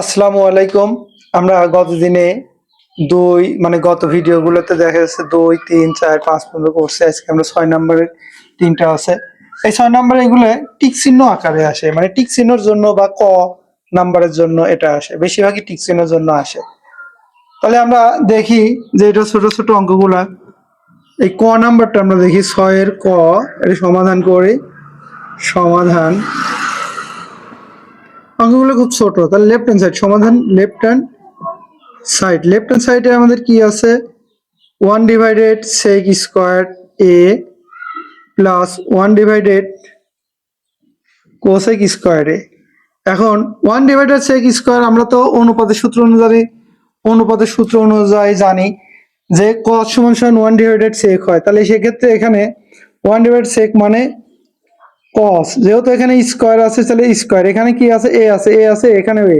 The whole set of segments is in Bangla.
আসসালামু আলাইকুম। আমরা গত দিনে দুই মানে গত ভিডিওগুলোতে দেখা যাচ্ছে দুই, তিন, চার, পাঁচ পর্যন্ত করছে। আজকে আমরা ছয় নম্বরের তিনটা আছে। এই ছয় নম্বর এগুলো টিক চিহ্ন আকারে আসে। মানে টিক চিহ্নর জন্য বা ক নাম্বারের জন্য এটা আসে। বেশিরভাগই টিক চিহ্নের জন্য আসে। তাহলে আমরা দেখি যে এটা ছোট ছোট অঙ্কগুলা। এই ক নাম্বারটা আমরা দেখি, ছয়ের ক। এটা সমাধান করি। সমাধান অঙ্কগুলো খুব ছোট। তাহলে লেফট হ্যান্ড সাইড সমাধান left hand side left hand সাইডে আমাদের কি আছে? One divided sec square A plus one divided cosec square এখন ওয়ান ডিভাইডেড সেক স্কোয়ার আমরা তো অনুপাতের সূত্র অনুযায়ী, অনুপাতের সূত্র অনুযায়ী জানি যে কস সমান সমান ওয়ান ডিভাইডেড সেক হয়। তাহলে সেক্ষেত্রে এখানে ওয়ান ডিভাইড সেক মানে কস যেহেতু এখানে স্কোয়ার আছে, তাহলে স্কোয়ার এখানে কি আছে? এ আছে এ আছে এখানে A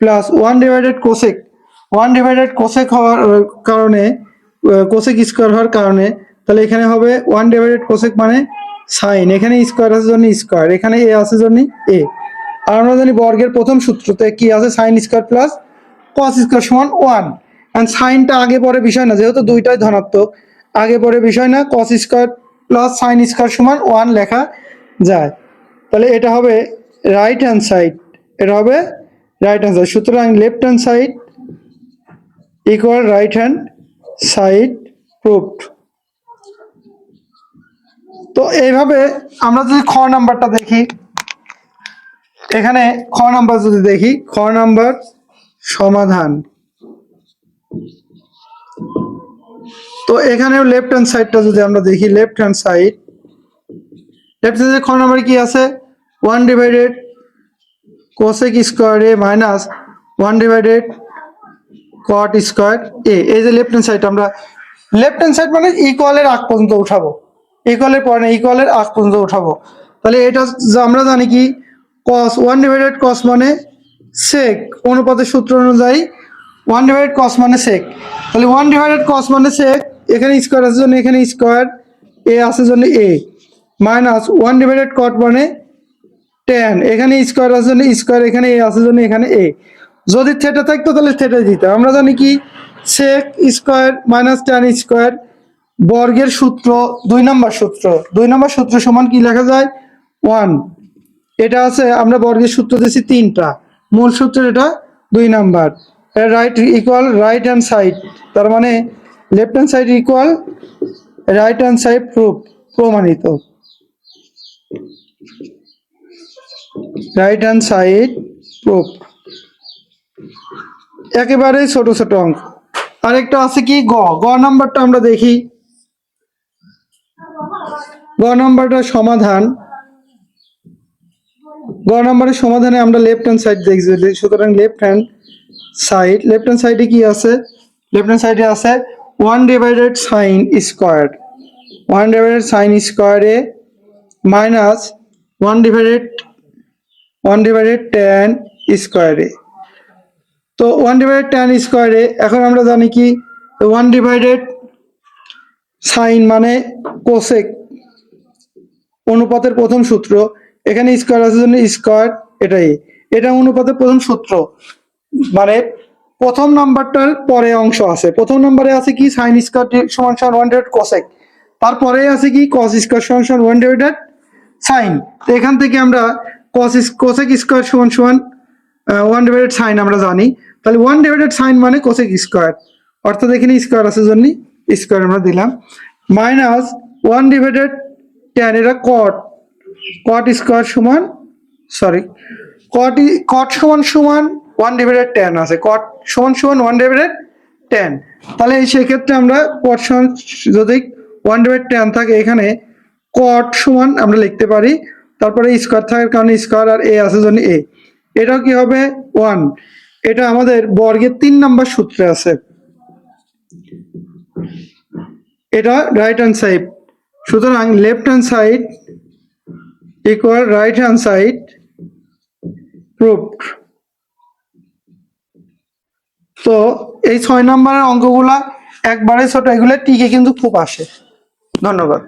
plus one divided cosec one divided cosec হওয়ার কারণে কোসেক স্কোয়ার হওয়ার কারণে, তাহলে এখানে হবে ওয়ান ডিভাইডেড কোসেক মানে সাইন এখানে স্কোয়ার আছে জন্য স্কোয়ার এখানে এ আছে জন্য এ আর আমরা জানি বর্গের প্রথম সূত্রতে কি আছে? Sine square plus cos square সমান ওয়ান অ্যান্ড সাইনটা আগে পরে বিষয় না, যেহেতু দুইটাই ধনাত্মক, আগে পরে বিষয় না cos square plus sine square সমান ওয়ান লেখা যায়। তাহলে এটা হবে রাইট হ্যান্ড সাইড এটা হবে রাইট হ্যান্ড সাইড সুতরাং left hand side equal right hand side proved তো এইভাবে আমরা যদি খ নাম্বারটা দেখি, এখানে খ নাম্বার যদি দেখি, খ নাম্বার সমাধান। তো এখানেও লেফট হ্যান্ড সাইডটা যদি আমরা দেখি লেফট হ্যান্ড সাইড লেফট সাইডে খ নাম্বারে কি আছে? One divided cosec square A minus one divided cot square A এই যে লেফট হ্যান্ড সাইড আমরা লেফট হ্যান্ড সাইড মানে ইকুয়ালের আগ পর্যন্ত উঠাবো। ইকুয়ালের পরে না ইকুয়ালের আগ পর্যন্ত উঠাবো। তাহলে এটা আমরা জানি কি কস ওয়ান ডিভাইডেড কস মানে সেক অনুপাতের সূত্র অনুযায়ী ওয়ান ডিভাইডেড কস মানে সেক তাহলে ওয়ান ডিভাইডেড কস মানে সেক এখানে স্কোয়ার আছে জন্য এখানে স্কোয়ার এ আছে জন্য এ মাইনাস ওয়ান ডিভাইডেড কট মানে টেন। এখানে স্কোয়ার আছে জন্য, স্কোয়ার এখানে এ আছে জন্য এখানে এ। যদি থেটা থাকতো তাহলে থেটা দিতে আমরা জানি কি? Sec square minus tan square বর্গের সূত্র, দুই নম্বর সূত্র। দুই নম্বর সূত্র সমান কি লেখা যায়? ওয়ান এটা আছে, আমরা বর্গের সূত্র দিয়েছি তিনটা। মূল সূত্র এটা দুই number. Right equal right hand side তার মানে left hand side equal right hand side proof প্রমাণিত। রাইট হ্যান্ড সাইড প্রুফ একেবারে ছোট ছোট অঙ্ক। আরেকটা আছে কি? গ। গ নাম্বারটা আমরা দেখি। গ নাম্বারটা সমাধান। গ নাম্বারের সমাধানে আমরা লেফট হ্যান্ড সাইড দেখছি। সুতরাং left hand side left hand সাইডে কি আছে? লেফট হ্যান্ড সাইডে আছে one divided sine square one divided sine স্কোয়ারে minus one divided one divided tan স্কোয়ারে তো ওয়ান ডিভাইডেড টেন স্কোয়ারে এখন আমরা জানি কি, ওয়ান ডিভাইডেড সাইন মানে কোসেক। অনুপাতের প্রথম সূত্র, এখানে স্কোয়ার আছে জন্য স্কোয়ার এটাই। এটা অনুপাতের প্রথম সূত্র। মানে প্রথম নাম্বারটার পরে অংশ আছে। প্রথম নাম্বারে আছে কি, সাইন স্কোয়ার সমান সমান ওয়ান ডিভাইড কোসেক। তারপরে আছে কি কস স্কোয়ার সমান সমান ওয়ান ডিভাইডেড সাইন। তো এখান থেকে আমরা কস কোসেক স্কোয়ার সমান সমান ওয়ান ডিভাইডেড সাইন আমরা জানি। তাহলে ওয়ান ডিভাইডেড সাইন মানে কোসেক স্কোয়ার অর্থাৎ এখানে স্কোয়ার আছে জন্য স্কোয়ার আমরা দিলাম। মাইনাস ওয়ান ডিভাইডেড টেন এটা কট কট স্কোয়ার সমান সরি কট কট সমান সমান ওয়ান ডিভাইডেড টেন আছে। কট সমান সমান ওয়ান ডিভাইডেড টেন তাহলে সেক্ষেত্রে আমরা কট সমান যদি ওয়ান ডিভাইড টেন থাকে, এখানে কট সমান আমরা লিখতে পারি। তারপরে স্কোয়ার থাকার কারণে স্কোয়ার আর এ আছে জন্য এ এটাও কি হবে? ওয়ান এটা আমাদের বর্গের তিন নাম্বার সূত্রে আছে। এটা রাইট হ্যান্ড সাইড সুতরাং left hand side equal right hand side proved তো এই ছয় নম্বরের অঙ্কগুলা একবারে ছোট, এগুলো টিকে কিন্তু খুব আসে। ধন্যবাদ।